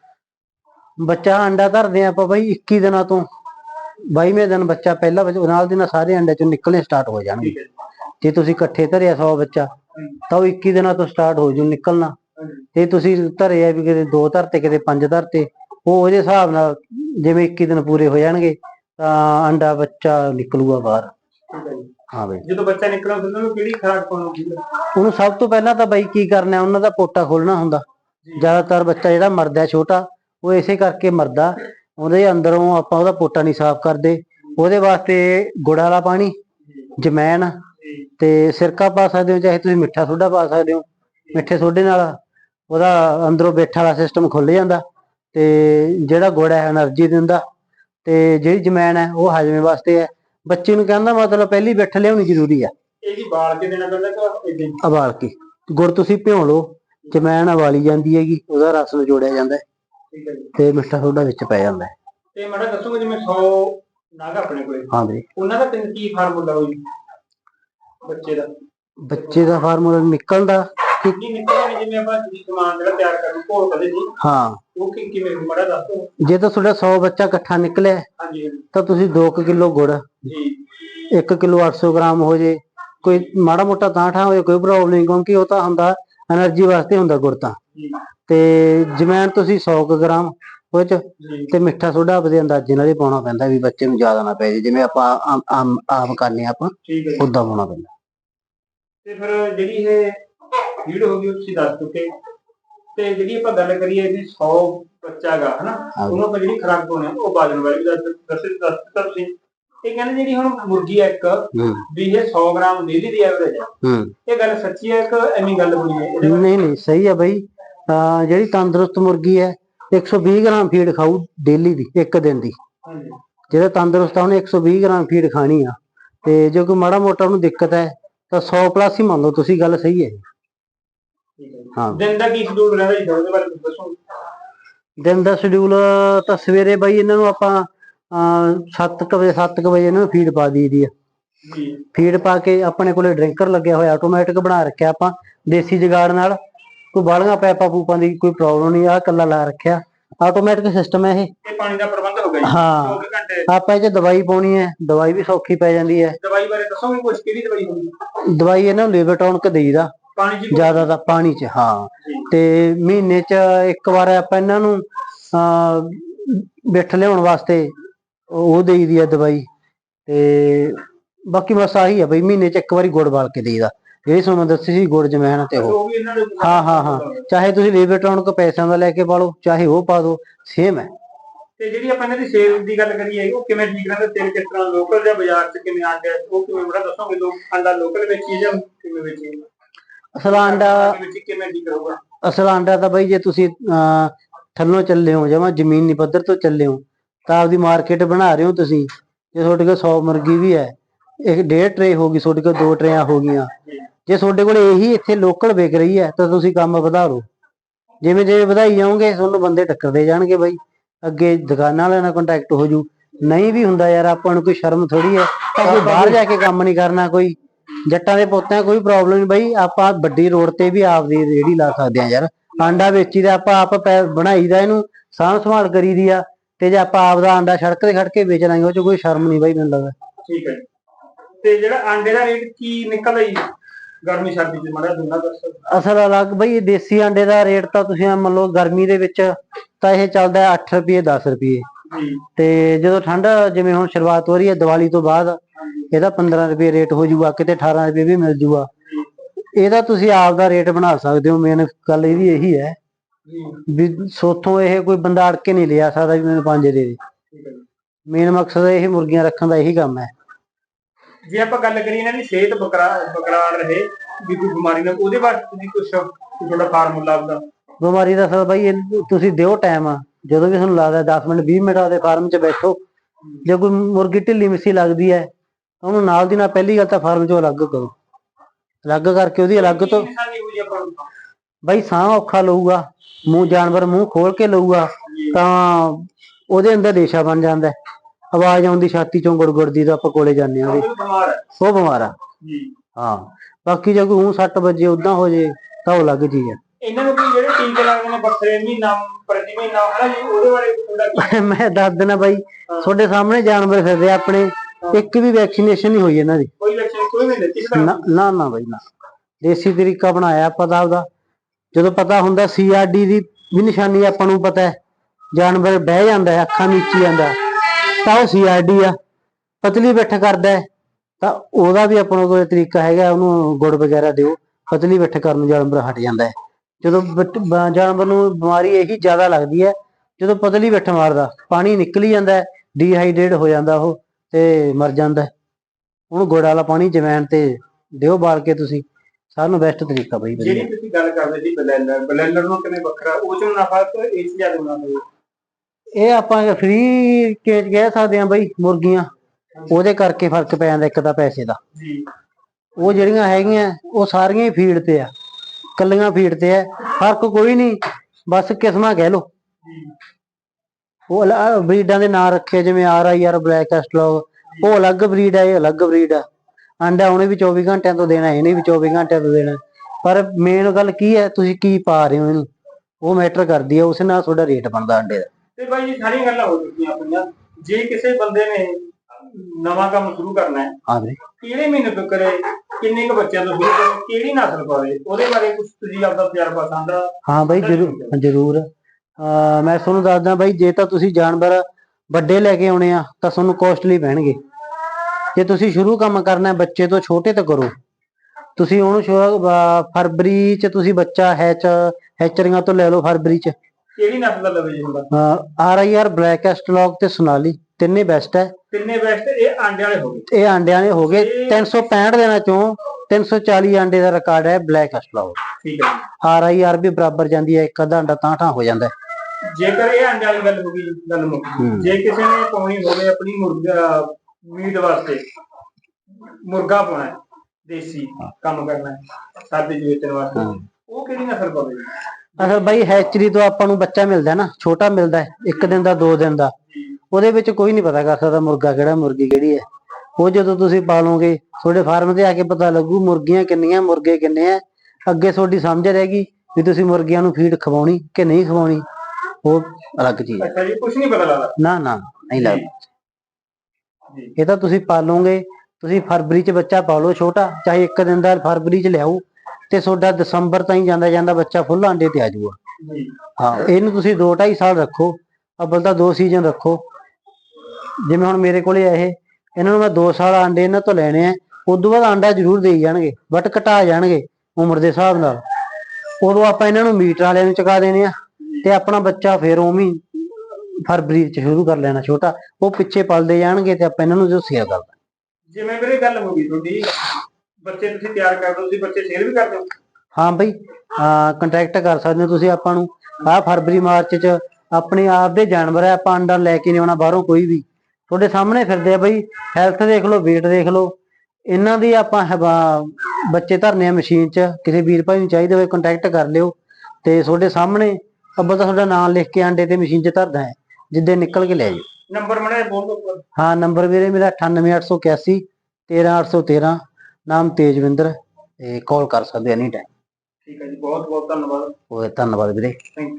ਬੱਚਾ ਅੰਡਾ ਧਰਦੇ ਆਪਾਂ ਬਾਈ 21 ਦਿਨਾਂ ਤੋਂ। 22ਵੇਂ ਦਿਨ ਬੱਚਾ ਪਹਿਲਾ ਨਾਲ ਦੀ ਨਾਲ ਸਾਰੇ ਅੰਡੇ ਚੋਂ ਨਿਕਲਣੇ ਸਟਾਰਟ ਹੋ ਜਾਣਗੇ। ਜੀ। ਤੁਸੀਂ ਇਕੱਠੇ ਧਰਿਆ 100 ਬੱਚਾ ਤਾਂ ਉਹ 21 ਦਿਨਾਂ ਤੋਂ ਸਟਾਰਟ ਹੋ ਜੂ ਨਿਕਲਣਾ। ਤੇ ਤੁਸੀਂ ਧਰੇ ਆ ਵੀ ਕਿਤੇ ਦੋ ਧਰਤੇ ਕਿਤੇ ਪੰਜ ਧਰਤੇ ਉਹ ਉਹਦੇ ਹਿਸਾਬ ਨਾਲ ਜਿਵੇਂ 21 ਦਿਨ ਪੂਰੇ ਹੋ ਜਾਣਗੇ ਤਾਂ ਅੰਡਾ ਬੱਚਾ ਨਿਕਲੂਗਾ ਬਾਹਰ ਹੈ ਬਈ ਜਦੋਂ ਬੱਚਾ ਨਿਕਲਦਾ ਉਹਨਾਂ ਨੂੰ ਕਿਹੜੀ ਖੁਰਾਕ ਪਾਉਣੀ ਉਹਨੂੰ ਸਭ ਤੋਂ ਪਹਿਲਾਂ ਤਾਂ ਬਾਈ ਕੀ ਕਰਨਾ ਉਹਨਾਂ ਦਾ ਪੋਟਾ ਖੋਲਣਾ ਹੁੰਦਾ। ਜ਼ਿਆਦਾਤਰ ਬੱਚਾ ਜਿਹੜਾ ਮਰਦਾ ਛੋਟਾ ਉਹ ਇਸੇ ਕਰਕੇ ਮਰਦਾ ਉਹਦੇ ਅੰਦਰੋਂ ਆਪਾਂ ਉਹਦਾ ਪੋਟਾ ਨਹੀਂ ਸਾਫ਼ ਕਰਦੇ ਉਹਦੇ ਵਾਸਤੇ ਗੁੜ ਵਾਲਾ ਪਾਣੀ ਜਮੈਨ ਤੇ ਸਿਰਕਾ ਪਾ ਸਕਦੇ ਹੋ ਚਾਹੇ ਤੁਸੀਂ ਮਿੱਠਾ ਸੋਡਾ ਪਾ ਸਕਦੇ ਹੋ ਮਿੱਠੇ ਸੋਡੇ ਨਾਲ ਉਹਦਾ ਅੰਦਰੋਂ ਬੈਠਾ ਵਾਲਾ ਸਿਸਟਮ ਖੁੱਲ ਜਾਂਦਾ ਤੇ ਜਿਹੜਾ ਗੁੜ ਹੈ એનર્ਜੀ ਦਿੰਦਾ ਤੇ ਜਿਹੜੀ ਜਮੈਨ ਹੈ ਉਹ ਹਾਜ਼ਮੇ ਵਾਸਤੇ ਹੈ। ਬੱਚੇ ਨੂੰ ਕਹਿੰਦਾ ਮਤਲਬ ਪਹਿਲੀ ਬਿੱਠ ਲਿਆਉਣੀ ਜ਼ਰੂਰੀ ਆ ਇਹ ਵੀ ਬਾਲ ਕੇ ਦੇਣਾ ਪੈਂਦਾ ਕਿ ਇਦਾਂ ਉਬਾਲ ਕੇ। ਗੁੜ ਤੁਸੀਂ ਭਿਉਂ ਲਓ ਜਮੈਨ ਉਬਾਲੀ ਜਾਂਦੀ ਹੈਗੀ ਉਹਦਾ ਰਸ ਨੂੰ ਜੋੜਿਆ ਜਾਂਦਾ ਤੇ ਮਿੱਠਾ ਸੋਡਾ ਵਿੱਚ ਪੈ ਜਾਂਦਾ ਹੈ। ਤੇ ਮੜਾ ਦੱਸੋਗੇ ਜਿਵੇਂ 100 ਨਾਗ ਆਪਣੇ ਕੋਲੇ? ਹਾਂ ਉਹਨਾਂ ਦਾ ਤਿੰਨ ਕੀ ਫਾਰਮੂਲਾ ਹੋਈ ਬੱਚੇ ਦਾ? ਫਾਰਮੂਲਾ ਨਿਕਲਦਾ। ਕਿ ਨਹੀਂ ਨਿਕਲਦਾ ਜਿਵੇਂ ਆਪਾਂ ਜੀ ਸਮਾਨ ਜਿਹੜਾ ਤਿਆਰ ਕਰਨ ਕੋਲ ਕਹਿੰਦੇ ਜੀ ਹਾਂ। ਉਹ ਕਿ ਕਿਵੇਂ ਮੜਾ ਦੱਸੋ ਜੇ ਤਾਂ ਤੁਹਾਡਾ 100 ਬੱਚਾ ਇਕੱਠਾ ਨਿਕਲਿਆ ਹਾਂਜੀ ਤਾਂ ਤੁਸੀਂ 2 ਕਿਲੋ ਗੁੜ ਜੀ। 1 ਕਿਲੋ 800 ਗ੍ਰਾਮ ਹੋ ਜੇ। ਕੋਈ ਮਾੜਾ ਮੋਟਾ ਤਾਂਠਾ ਹੋਏ ਕੋਈ ਪ੍ਰੋਬਲਮ ਨਹੀਂ ਕਿਉਂਕਿ ਉਹ ਤਾਂ ਹੁੰਦਾ એનર્ਜੀ ਵਾਸਤੇ ਹੁੰਦਾ ਗੁੜ ਤਾਂ। ਤੇ ਜਮੈਨ ਤੁਸੀਂ 100 ਗ੍ਰਾਮ ਉਹ ਤੇ ਮਿੱਠਾ ਸੋਡਾ ਆਪਦੇ ਅੰਦਾਜ਼ੇ ਨਾਲ ਹੀ ਪਾਉਣਾ ਪੈਂਦਾ ਵੀ ਬੱਚੇ ਨੂੰ ਜ਼ਿਆਦਾ ਨਾ ਪੈ ਜੇ ਜਿਵੇਂ ਆਪਾਂ ਆਮ ਆਮ ਕਰਨੇ ਆਪਾਂ ਉਦਾਂ ਪਾਉਣਾ ਪੈਂਦਾ। ਤੇ ਫਿਰ ਜਿਹੜੀ ਇਹ ਵੀਡੀਓ ਹੋ ਗਈ ਉਹ ਤੁਸੀਂ ਦੱਸ ਚੁੱਕੇ। ਤੇ ਜਿਹੜੀ ਆਪਾਂ ਗੱਲ ਕਰੀਏ ਇਹਦੀ 100 ਬੱਚਾ ਗਾ ਹਨਾ। ਉਹਨੂੰ ਆਪਾਂ ਜਿਹੜੀ ਖੁਰਾਕ ਪਾਉਣੇ ਉਹ ਬਾਜਣ ਵਾਲੀ ਦੱਸ ਦੱਸ ਦੱਸ ਤੁਸੀਂ ਇਹ ਕਹਿੰਦੇ ਜਿਹੜੀ ਹੁਣ ਮੁਰਗੀ ਹੈ ਇੱਕ ਵੀ ਇਹ 100 ਗ੍ਰਾਮ ਡੇਲੀ ਦੀ ਐਵਰੇਜ ਹੈ। ਇਹ ਗੱਲ ਸੱਚੀ ਹੈ ਕਿ ਐਵੇਂ ਗੱਲ ਹੋਈ ਹੈ ਨਹੀਂ ਨਹੀਂ ਸਹੀ ਹੈ ਬਈ। ਜਿਹੜੀ ਤੰਦਰੁਸਤ ਮੁਰਗੀ ਹੈ 120 ਗ੍ਰਾਮ ਫੀਡ ਖਾਊ ਡੇਲੀ ਦੀ ਇੱਕ ਦਿਨ ਦੀ। ਜਿਹੜਾ ਤੰਦਰੁਸਤ ਆ ਉਹਨੇ 120 ਗ੍ਰਾਮ ਫੀਡ ਖਾਣੀ ਆ। ਤੇ ਜੇ ਕੋਈ ਮਾੜਾ ਮੋਟਾ ਉਹਨੂੰ ਦਿੱਕਤ ਹੈ ਤਾਂ 100 ਪਲੱਸ ਹੀ ਮੰਨ ਲਓ ਤੁਸੀਂ ਗੱਲ ਸਹੀ ਹੈ। ਹੈ। ਦਿਨ ਦਾ ਕੀ ਸ਼ਡਿਊਲ ਰਹਿੰਦਾ ਜੀ? ਉਹਦੇ ਬਾਰੇ ਦੱਸੋ। ਦਿਨ ਦਾ ਸ਼ਡਿਊਲ ਤਾਂ ਸਵੇਰੇ ਬਈ ਇਹਨਾਂ ਨੂੰ ਆਪਾਂ 7 ਵਜੇ 7 ਵਜੇ ਇਹਨਾਂ ਨੂੰ ਫੀਡ ਪਾ ਦਈਦੀ ਆ। ਜੀ। ਫੀਡ ਪਾ ਕੇ ਆਪਣੇ ਕੋਲੇ ਡਰਿੰਕਰ ਲੱਗਿਆ ਹੋਇਆ ਆਟੋਮੈਟਿਕ ਬਣਾ ਰੱਖਿਆ ਆਪਾਂ ਦੇਸੀ ਜਗਾੜ ਨਾਲ। ਕੋਈ ਬਾਲੀਆਂ ਪੈਪਾਂ ਪੂਪਾਂ ਦੀ ਕੋਈ ਪ੍ਰੋਬਲਮ ਨਹੀਂ ਆ ਕੱਲਾ ਲਾ ਰੱਖਿਆ। ਆਟੋਮੈਟਿਕ ਸਿਸਟਮ ਹੈ ਇਹ। ਇਹ ਪਾਣੀ ਦਾ ਪ੍ਰਬੰਧ ਹੋ ਗਿਆ ਜੀ। ਹਾਂ। 24 ਘੰਟੇ। ਆਪਾਂ ਇਹ 'ਚ ਦਵਾਈ ਪਾਉਣੀ ਹੈ। ਦਵਾਈ ਵੀ ਸੌਖੀ ਪੈ ਜਾਂਦੀ ਹੈ। ਦਵਾਈ ਬਾਰੇ ਦੱਸੋਗੇ ਕੁਝ ਕਿਹੜੀ ਦਵਾਈ ਹੁੰਦੀ ਦਵਾਈ ਇਹਨਾਂ ਨੂੰ ਲਿਵਰਟੌਨਕ ਦੇਈਦਾ। ਪਾਣੀ ਜੀ ਜ਼ਿਆਦਾ ਤਾਂ ਪਾਣੀ 'ਚ ਹਾਂ। ਤੇ ਮਹੀਨੇ 'ਚ ਇੱਕ ਵਾਰ ਆਪਾਂ ਇਹਨਾਂ ਨੂੰ ਅਹ ਬਿੱਠ ਲਿਆਉਣ ਵਾਸਤੇ ਉਹ ਦੇਈਦੀ ਆ ਦਵਾਈ। ਤੇ ਬਾਕੀ ਬਸ ਆਹੀ ਆ ਬਈ ਮਹੀਨੇ 'ਚ ਇੱਕ ਵਾਰੀ ਗੁੜ ਬਾਲ ਕੇ ਦੇਈਦਾ। ਜਿਹੜੀ ਤੁਹਾਨੂੰ ਦੱਸੀ ਸੀ ਗੁੜ ਜਮੈਣ ਤੇ ਉਹ। ਉਹ ਵੀ ਇਹਨਾਂ ਦੇ ਹਾਂ ਹਾਂ ਹਾਂ। ਚਾਹੇ ਤੁਸੀਂ ਲਿਵਰਟੌਨਕ ਪੈਸਿਆਂ ਦਾ ਲੈ ਕੇ ਪਾਲੋ ਚਾਹੇ ਉਹ ਪਾ ਦਿਓ ਸੇਮ ਹੈ। ਤੇ ਜਿਹੜੀ ਆਪਾਂ ਇਹਨਾਂ ਦੀ ਸੇਲ ਦੀ ਗੱਲ ਕਰੀਏ ਉਹ ਕਿਵੇਂ ਠੀਕ ਰਹਿੰਦਾ? ਤੇਲ ਕਿਸ ਤਰ੍ਹਾਂ ਲੋਕਲ ਜਾਂ ਬਾਜ਼ਾਰ 'ਚ ਕਿਵੇਂ ਆਂਡੇ ਉਹ ਕਿਵੇਂ ਬੜਾ ਦੱਸੋਗੇ? ਲੋਕ ਆਂਡਾ ਲੋਕਲ ਵੇਚੀਏ ਜਾਂ ਕਿਵੇਂ ਵੇਚੀਏ? ਅਸਲ ਆਂਡਾ ਵਿੱਚ ਕਿਵੇਂ ਠੀਕ ਰਹੂਗਾ? ਅਸਲ ਆਂਡਾ ਤਾਂ ਬਈ ਜੇ ਤੁਸੀਂ ਥੱਲੋਂ ਚੱਲੇ ਹੋ ਜਮਾ ਜ਼ਮੀਨੀ ਪੱਧਰ ਤੋਂ ਚੱਲੇ ਹੋ ਤਾਂ ਆਪਦੀ ਮਾਰਕੀਟ ਬਣਾ ਰਹੇ ਹੋ ਤੁਸੀਂ। ਜੇ ਤੁਹਾਡੇ ਕੋਲ 100 ਮੁਰਗੀ ਵੀ ਹੈ ਇੱਕ ਡੇਢ ਟਰੇ ਹੋ ਗਈ ਤੁਹਾਡੇ ਕੋਲ ਦੋ ਟਰੇਆਂ ਹੋ ਗਈਆਂ। ਜੇ ਤੁਹਾਡੇ ਕੋਲ ਇਹੀ ਇੱਥੇ ਲੋਕਲ ਵਿਕ ਰਹੀ ਹੈ ਤਾਂ ਤੁਸੀਂ ਕੰਮ ਵਧਾ ਲਓ ਜਿਵੇਂ ਜਿਵੇਂ ਵਧਾਈ ਜਾਓਗੇ ਤੁਹਾਨੂੰ ਬੰਦੇ ਟੱਕਰਦੇ ਜਾਣਗੇ ਬਈ। ਅੱਗੇ ਦੁਕਾਨਾਂ ਵਾਲਿਆਂ ਨਾਲ ਕੰਟੈਕਟ ਹੋ ਜੂ। ਨਹੀਂ ਵੀ ਹੁੰਦਾ ਯਾਰ ਆਪਾਂ ਨੂੰ ਕੋਈ ਸ਼ਰਮ ਥੋੜੀ ਹੈ। ਕੋਈ ਬਾਹਰ ਜਾ ਕੇ ਕੰਮ ਨਹੀਂ ਕਰਨਾ ਕੋਈ। ਜੱਟਾਂ ਦੇ ਪੁੱਤਾਂ ਕੋਈ ਪ੍ਰੋਬਲਮ ਨਹੀਂ ਬਈ। ਆਪਾਂ ਵੱਡੀ ਰੋਡ ਤੇ ਵੀ ਆਪਦੀ ਰੇੜੀ ਲਾ ਸਕਦੇ ਆ ਯਾਰ। ਆਂਡਾ ਵੇਚੀ ਦਾ ਆਪਾਂ ਆਪ ਬਣਾਈ ਦਾ ਇਹਨੂੰ ਸਾਂਭ ਸੰਭਾਲ ਕਰੀਦੀ ਆ। ਤੇ ਜੇ ਆਪਾਂ ਆਪਦਾ ਆਂਡਾ ਸੜਕ ਤੇ ਖੜ ਕੇ ਵੇਚ ਲਾਂਗੇ ਉਹ ਚ ਕੋਈ ਸ਼ਰਮ ਨਹੀਂ ਬਈ ਮੈਨੂੰ ਲੱਗਦਾ। ਠੀਕ ਹੈ। ਤੇ ਜਿਹੜਾ ਆਂਡੇ ਦਾ ਰੇਟ ਕੀ ਨਿਕਲਦਾ ਜੀ ਗਰਮੀ ਸਰਦੀ 'ਚ? ਮਾੜਾ ਦੋਨਾਂ ਦੱਸੋ। ਅਸਲ ਅਲੱਗ ਬਈ ਇਹ ਦੇਸੀ ਆਂਡੇ ਦਾ ਰੇਟ ਤਾਂ ਤੁਸੀਂ ਐਂ ਮੰਨ ਲਓ ਗਰਮੀ ਦੇ ਵਿੱਚ ਤਾਂ ਇਹ ਚੱਲਦਾ ਹੈ 8 ਰੁਪਏ 10 ਰੁਪਏ। ਜੀ। ਤੇ ਜਦੋਂ ਠੰਡ ਜਿਵੇਂ ਹੁਣ ਸ਼ੁਰੂਆਤ ਹੋ ਰਹੀ ਹੈ ਦੀਵਾਲੀ ਤੋਂ ਬਾਅਦ ਇਹਦਾ 15 ਰੁਪਏ ਰੇਟ ਹੋ ਜਾਊਗਾ ਕਿਤੇ 18 ਰੁਪਏ ਵੀ ਮਿਲ ਜਾਊਗਾ। ਇਹਦਾ ਤੁਸੀਂ ਆਪ ਦਾ ਰੇਟ ਬਣਾ ਸਕਦੇ ਹੋ ਮੇਨ ਗੱਲ ਇਹਦੀ ਇਹੀ ਹੈ ਜੀ। ਵੀ ਸੋਥੋਂ ਇਹ ਕੋਈ ਬੰਦਾ ਅੜ ਕੇ ਨਹੀਂ ਲਿਆ ਸਕਦਾ ਵੀ ਮੈਨੂੰ ਪੰਜ ਦੇ ਦੇ। ਮੇਨ ਮਕਸਦ ਇਹ ਮੁਰਗੀਆਂ ਰੱਖਣ ਦਾ ਇਹੀ ਕੰਮ ਹੈ। ਜੇ ਆਪਾਂ ਗੱਲ ਕਰੀਏ ਇਹਨਾਂ ਦੀ ਸਿਹਤ ਬਕਰਾ- ਬਕਰਾਰ ਰਹੇ ਵੀ ਕੋਈ ਬਿਮਾਰੀ ਨਾ ਉਹਦੇ ਵਾਸਤੇ ਤੁਸੀਂ ਕੁਝ ਤੁਹਾਡਾ ਫਾਰਮੂਲਾ ਆਪਦਾ। ਬਿਮਾਰੀ ਦਾ ਸਰ ਬਾਈ ਤੁਸੀਂ ਦਿਓ ਟਾਈਮ ਜਦੋਂ ਵੀ ਤੁਹਾਨੂੰ ਲੱਗਦਾ 10 ਮਿੰਟ 20 ਮਿੰਟ ਆਪਦੇ ਫਾਰਮ 'ਚ ਬੈਠੋ। ਜੇ ਕੋਈ ਮੁਰਗੀ ਢਿੱਲੀ ਮਿੱਸੀ ਲੱਗਦੀ ਹੈ ਉਹਨੂੰ ਨਾਲ ਦੀ ਨਾਲ ਪਹਿਲੀ ਗੱਲ ਤਾਂ ਫਾਰਮ 'ਚੋਂ ਅਲੱਗ ਕਰੋ। ਅਲੱਗ ਕਰਕੇ ਉਹਦੀ ਅਲੱਗ ਤੋਂ? ਬਾਈ ਸਾਹ ਔਖਾ ਲਊਗਾ। ਮੂੰਹ ਜਾਨਵਰ ਮੂੰਹ ਖੋਲ ਕੇ ਲਊਗਾ ਤਾਂ ਉਹਦੇ ਅੰਦਰ ਰੇਸ਼ਾ ਬਣ ਜਾਂਦਾ। ਆਵਾਜ਼ ਆਉਂਦੀ ਛਾਤੀ ਚੋਂ ਗੁੜਗੁੜ ਦੀ ਤਾਂ ਆਪਾਂ ਕੋਲੇ ਜਾਂਦੇ ਹਾਂ ਉਹਦੇ ਉਹ ਬਿਮਾਰ ਹੈ। ਉਹ ਬਿਮਾਰ ਆ। ਜੀ। ਹਾਂ। ਬਾਕੀ ਜੇ ਕੋਈ ਊਂ ਸੱਟ ਵੱਜੇ ਉਦਾਂ ਹੋ ਜੇ ਤਾਂ ਉਹ ਅਲੱਗ ਚੀਜ਼ ਹੈ ਇਹਨਾਂ ਨੂੰ ਵੀ ਜਿਹੜੇ ਟੀਕੇ ਲੱਗਦੇ ਨੇ ਬੱਕਰੇ ਮਹੀਨਾ ਪ੍ਰਤੀ ਮਹੀਨਾ ਹਨਾ ਜੀ? ਉਹਦੇ ਬਾਰੇ ਥੋੜਾ ਕੀ? ਮੈਂ ਦੱਸ ਦੇਣਾ ਬਾਈ ਤੁਹਾਡੇ ਸਾਹਮਣੇ ਜਾਨਵਰ ਫਿਰਦੇ ਆ ਆਪਣੇ। ਇੱਕ ਵੀ ਵੈਕਸੀਨੇਸ਼ਨ ਨਹੀਂ ਹੋਈ ਇਹਨਾਂ ਦੀ। ਕੋਈ ਲੱਛਣ ਕੋਈ ਨਹੀਂ ਦਿੱਤੀ। ਕਿਦਾਂ ਨਾ ਨਾ ਬਾਈ ਨਾ। ਦੇਸੀ ਤਰੀਕਾ ਬਣਾਇਆ ਆਪਾਂ ਦਾ ਉਹਦਾ ਜਦੋਂ ਪਤਾ ਹੁੰਦਾ ਸੀਆਰਡੀ ਦੀ ਵੀ ਨਿਸ਼ਾਨੀ ਆਪਾਂ ਨੂੰ ਪਤਾ ਹੈ ਜਾਨਵਰ ਬਹਿ ਜਾਂਦਾ ਹੈ ਅੱਖਾਂ ਮੀਚੀ ਜਾਂਦਾ ਹੈ, ਤਾਂ ਉਹ ਸੀਆਰਡੀ ਆ ਪਤਲੀ ਬਿੱਠ ਕਰਦਾ ਹੈ, ਤਾਂ ਉਹਦਾ ਵੀ ਆਪਣਾ ਕੋਈ ਤਰੀਕਾ ਹੈਗਾ ਉਹਨੂੰ ਗੁੜ ਵਗੈਰਾ ਦਿਓ ਪਤਲੀ ਬਿੱਠ ਕਰਨ ਨੂੰ ਜਾਨਵਰ ਹਟ ਜਾਂਦਾ ਹੈ। ਜਦੋਂ ਜਾਨਵਰ ਨੂੰ ਬਿਮਾਰੀ ਇਹੀ ਜ਼ਿਆਦਾ ਲੱਗਦੀ ਹੈ ਜਦੋਂ ਪਤਲੀ ਬਿੱਠ ਮਾਰਦਾ ਪਾਣੀ ਨਿਕਲੀ ਜਾਂਦਾ ਹੈ ਡੀਹਾਈਡਰੇਟ ਹੋ ਜਾਂਦਾ ਉਹ ਤੇ ਮਰ ਜਾਂਦਾ ਉਹਨੂੰ ਗੁੜ ਵਾਲਾ ਪਾਣੀ ਜਵੈਣ ਤੇ ਦਿਓ ਬਾਲ ਕੇ ਤੁਸੀਂ ਸਾਰਿਆਂ ਨੂੰ ਬੈਸਟ ਤਰੀਕਾ ਬਈ ਜਿਹੜੀ ਤੁਸੀਂ ਗੱਲ ਕਰਦੇ ਸੀ ਬਲੈਂਡਰ ਬਲੈਂਡਰ ਨੂੰ ਕਿਵੇਂ ਵੱਖਰਾ ਉਹ ਚ ਮੁਨਾਫਾ ਤੇ ਜ਼ਿਆਦਾ ਮੁਨਾਫਾ ਇਹ ਆਪਾਂ ਫ੍ਰੀ ਕੇਜ ਕਹਿ ਸਕਦੇ ਹਾਂ ਬਈ ਮੁਰਗੀਆਂ ਉਹਦੇ ਕਰਕੇ ਫ਼ਰਕ ਪੈ ਜਾਂਦਾ ਇੱਕ ਤਾਂ ਪੈਸੇ ਦਾ। ਜੀ। ਉਹ ਜਿਹੜੀਆਂ ਹੈਗੀਆਂ ਉਹ ਸਾਰੀਆਂ ਹੀ ਫੀਡ ਤੇ ਆ। ਕੱਲੀਆਂ ਫੀਡ ਤੇ ਆ। ਫ਼ਰਕ ਕੋਈ ਨਹੀਂ ਬਸ ਕਿਸਮਾਂ ਕਹਿ ਜੀ। ਉਹ ਬਰੀਡਾਂ ਦੇ ਨਾਂ ਰੱਖੇ ਜਿਵੇਂ R I R black australorp ਉਹ ਅਲੱਗ ਬਰੀਡ ਹੈ ਇਹ ਅਲੱਗ ਬਰੀਡ ਆ। ਅੰਡਾ ਉਹਨੇ ਵੀ 24 ਘੰਟਿਆਂ ਤੋਂ ਦੇਣਾ ਇਹਨੇ ਵੀ 24 ਘੰਟਿਆਂ ਤੋਂ ਦੇਣਾ। ਪਰ ਮੇਨ ਗੱਲ ਕੀ ਹੈ ਤੁਸੀਂ ਕੀ ਪਾ ਰਹੇ ਹੋ ਇਹਨੂੰ? ਉਹ ਮੈਟਰ ਕਰਦੀ ਹੈ ਉਸ ਨਾਲ ਤੁਹਾਡਾ ਰੇਟ ਬਣਦਾ ਅੰਡੇ ਦਾ। ਤੇ ਬਾਈ ਜੀ ਸਾਰੀਆਂ ਗੱਲਾਂ ਹੋ ਚੁੱਕੀਆਂ ਆਪਣੀਆਂ। ਜੇ ਕਿਸੇ ਬੰਦੇ ਨੇ ਨਵਾਂ ਕੰਮ ਸ਼ੁਰੂ ਕਰਨਾ ਹੈ ਹਾਂ ਵੀਰੇ। ਕਿਹੜੇ ਮਹੀਨੇ ਤੋਂ ਕਰੇ ਕਿੰਨੇ ਕੁ ਬੱਚਿਆਂ ਤੋਂ ਸ਼ੁਰੂ ਕਰੇ ਕਿਹੜੀ ਨਸਲ ਪਾਵੇ ਉਹਦੇ ਬਾਰੇ ਕੁਝ ਤੁਸੀਂ ਆਪਦਾ ਤਜਰਬਾ ਸਾਂਝਾ ਹਾਂ ਬਾਈ ਜਰੂਰ ਜਰੂਰ। ਮੈਂ ਤੁਹਾਨੂੰ ਦੱਸਦਾ ਬਾਈ ਜੇ ਤਾਂ ਤੁਸੀਂ ਜਾਨਵਰ ਵੱਡੇ ਲੈ ਕੇ ਆਉਣੇ ਆ ਤਾਂ ਤੁਹਾਨੂੰ ਕੋਸਟਲੀ ਪੈਣਗੇ। ਜੇ ਤੁਸੀਂ ਸ਼ੁਰੂ ਕੰਮ ਕਰਨਾ ਹੈ ਬੱਚੇ ਤੋਂ ਛੋਟੇ ਤੋਂ ਕਰੋ। ਤੁਸੀਂ ਉਹਨੂੰ ਫਰਵਰੀ ਚ ਤੁਸੀਂ ਬੱਚਾ ਹੈਚ ਹੈਚਰੀਆਂ ਤੋਂ ਲੈ ਲਓ ਫਰਵਰੀ ਚ। ਕਿਹੜੀ ਨਸਲ ਦਾ ਲਵੇ ਜੀ ਹੁੰਦਾ R I R black australorp ਤੇ ਸੋਨਾਲੀ ਤਿੰਨੇ ਬੈਸਟ ਹੈ ਤਿੰਨੇ ਬੈਸਟ ਇਹ ਆਂਡੇ ਵਾਲੇ ਹੋ ਗਏ ਇਹ ਆਂਡਿਆਂ ਦੇ ਹੋ ਗਏ 365 ਦਿਨਾਂ ਚੋਂ 340 ਆਂਡੇ ਦਾ ਰਿਕਾਰਡ ਹੈ ਬਲੈਕ ਐਸਟਲੌਗ ਠੀਕ ਹੈ ਆਰ ਆਈ ਆਰ ਵੀ ਬਰਾਬਰ ਜਾਂਦੀ ਹੈ ਇੱਕ ਅੱਧਾ ਅੰਡਾ ਤਾਂ ਠਾਂ ਹੋ ਜਾਂਦਾ ਹੈ। ਜੇਕਰ ਇਹ ਆਂਡੇ ਵਾਲੀ ਗੱਲ ਹੋ ਗਈ ਗੱਲ ਮੁੱਕ ਗਈ। ਹੂੰ। ਜੇ ਕਿਸੇ ਨੇ ਪਾਉਣੀ ਹੋਵੇ ਆਪਣੀ ਮੁਰਗਾ ਮੀਟ ਵਾਸਤੇ ਮੁਰਗਾ ਪਾਉਣਾ ਹੈ ਦੇਸੀ ਕੰਮ ਕਰਨਾ ਹੈ ਜੀ ਵੇਚਣ ਵਾਸਤੇ। ਉਹ ਕਿਹੜੀ ਨਸਲ ਪਾਵੇ ਅਸਲ ਬਾਈ ਹੈਚਰੀ ਤੋਂ ਆਪਾਂ ਨੂੰ ਬੱਚਾ ਮਿਲਦਾ ਨਾ ਛੋਟਾ ਮਿਲਦਾ ਇੱਕ ਦਿਨ ਦਾ ਦੋ ਦਿਨ ਦਾ। ਉਹਦੇ ਵਿੱਚ ਕੋਈ ਨਹੀਂ ਪਤਾ ਕਰ ਸਕਦਾ ਮੁਰਗਾ ਕਿਹੜਾ ਮੁਰਗੀ ਕਿਹੜੀ ਹੈ। ਉਹ ਜਦੋਂ ਤੁਸੀਂ ਪਾਲੋਗੇ ਤੁਹਾਡੇ ਫਾਰਮ ਤੇ ਆ ਕੇ ਪਤਾ ਲੱਗੂ ਮੁਰਗੀਆਂ ਕਿੰਨੀਆਂ ਮੁਰਗੇ ਕਿੰਨੇ ਆ ਅੱਗੇ ਤੁਹਾਡੀ ਸਮਝ ਰਹੇਗੀ ਵੀ ਤੁਸੀਂ ਮੁਰਗੀਆਂ ਨੂੰ ਫੀਡ ਖਵਾਉਣੀ ਕਿ ਨਹੀਂ ਖਵਾਉਣੀ। ਉਹ ਅਲੱਗ ਚੀਜ਼ ਹੈ। ਅੱਛਾ ਜੀ ਕੁਝ ਨਹੀਂ ਪਤਾ ਲੱਗਦਾ। ਨਾ ਨਾ ਨਹੀਂ ਲੱਗਦਾ। ਇਹ ਤਾਂ ਤੁਸੀਂ ਪਾਲੋਗੇ ਤੁਸੀਂ ਫਰਵਰੀ ਚ ਬੱਚਾ ਪਾਲੋ ਛੋਟਾ ਚਾਹੇ ਇੱਕ ਦਿਨ ਦਾ ਫਰਵਰੀ ਚ ਲਿਆਓ। ਤੇ ਤੁਹਾਡਾ ਦਸੰਬਰ ਤਾਈਂ ਜਾਂਦਾ ਜਾਂਦਾ ਬੱਚਾ ਫੁੱਲ ਆਂਡੇ ਤੇ ਆ ਜਾਊਗਾ ਜੀ। ਹਾਂ ਇਹਨੂੰ ਤੁਸੀਂ 2 2.5 ਸਾਲ ਰੱਖੋ ਅੱਬਲ ਤਾਂ ਦੋ ਸੀਜ਼ਨ ਰੱਖੋ। ਜਿਵੇਂ ਹੁਣ ਮੇਰੇ ਕੋਲੇ ਆ ਇਹ ਇਹਨਾਂ ਨੂੰ ਮੈਂ 2 ਸਾਲ ਆਂਡੇ ਇਹਨਾਂ ਤੋਂ ਲੈਣੇ ਆ ਉਦੋਂ ਬਾਅਦ ਆਂਡਾ ਜ਼ਰੂਰ ਦੇਈ ਜਾਣਗੇ ਬਟ ਘਟਾ ਜਾਣਗੇ ਉਮਰ ਦੇ ਹਿਸਾਬ ਨਾਲ। ਉਦੋਂ ਆਪਾਂ ਇਹਨਾਂ ਨੂੰ ਮੀਟਰ ਵਾਲਿਆਂ ਨੂੰ ਚੁਕਾ ਦੇਣੇ ਆ ਤੇ ਆਪਣਾ ਬੱਚਾ ਫੇਰ ਉਵੇਂ ਫਰਵਰੀ ਚ ਸ਼ੁਰੂ ਕਰ ਲੈਣਾ ਛੋਟਾ ਉਹ ਪਿੱਛੇ ਪਲਦੇ ਜਾਣਗੇ ਤੇ ਆਪਾਂ ਇਹਨਾਂ ਨੂੰ ਜੋ ਸੇਵਾ ਕਰਦਾ ਜਿਵੇਂ ਵੀਰੇ ਗੱਲ ਹੋ ਗਈ ਤੁਹਾਡੀ ਬੱਚੇ ਤੁਸੀਂ ਤਿਆਰ ਕਰਦੇ ਹੋ ਤੁਸੀਂ ਬੱਚੇ ਸੇਲ ਵੀ ਕਰਦੇ ਹੋ? ਹਾਂ ਬਈ ਕੰਟੈਕਟ ਕਰ ਸਕਦੇ ਹੋ ਤੁਸੀਂ ਆਪਾਂ ਨੂੰ। ਆਹ ਫਰਵਰੀ ਮਾਰਚ ਚ ਆਪਣੇ ਆਪ ਦੇ ਜਾਨਵਰ ਹੈ ਆਪਾਂ ਅੰਡਾ ਲੈ ਕੇ ਨਹੀਂ ਆਉਣਾ ਬਾਹਰੋਂ ਕੋਈ ਵੀ। ਤੁਹਾਡੇ ਸਾਹਮਣੇ ਫਿਰਦੇ ਆ ਬਈ ਹੈਲਥ ਦੇਖ ਲਓ weight ਦੇਖ ਲਓ। ਇਹਨਾਂ ਦੀ ਆਪਾਂ ਹਵਾ- ਬੱਚੇ ਧਰਨੇ ਆ ਮਸ਼ੀਨ 'ਚ ਕਿਸੇ ਵੀਰ ਭਾਈ ਨੂੰ ਚਾਹੀਦੇ ਹੋਏ ਕੰਟੈਕਟ ਕਰ ਲਿਓ। ਤੇ ਤੁਹਾਡੇ ਸਾਹਮਣੇ ਅੱਬਲ ਤਾਂ ਤੁਹਾਡਾ ਨਾਮ ਲਿਖ ਕੇ ਅੰਡੇ ਤੇ ਮਸ਼ੀਨ 'ਚ ਧਰਦਾ ਹੈ। ਜਿੱਦੇ ਨਿਕਲ ਕੇ ਲੈ ਜਾਓ ਨੰਬਰ ਮੜਾ ਬੋਲ ਦੋ ਹਾਂ ਨੰਬਰ ਵੀਰੇ ਮੇਰਾ 98881 13813 ਨਾਮ ਤੇਜਵਿੰਦਰ ਤੇ ਕਾਲ ਕਰ ਸਕਦੇ ਐਨੀ ਟਾਈਮ ਠੀਕ ਹੈ ਜੀ ਬਹੁਤ ਬਹੁਤ ਧੰਨਵਾਦ। ਉਹ ਧੰਨਵਾਦ ਵੀਰੇ। ਥੈਂਕ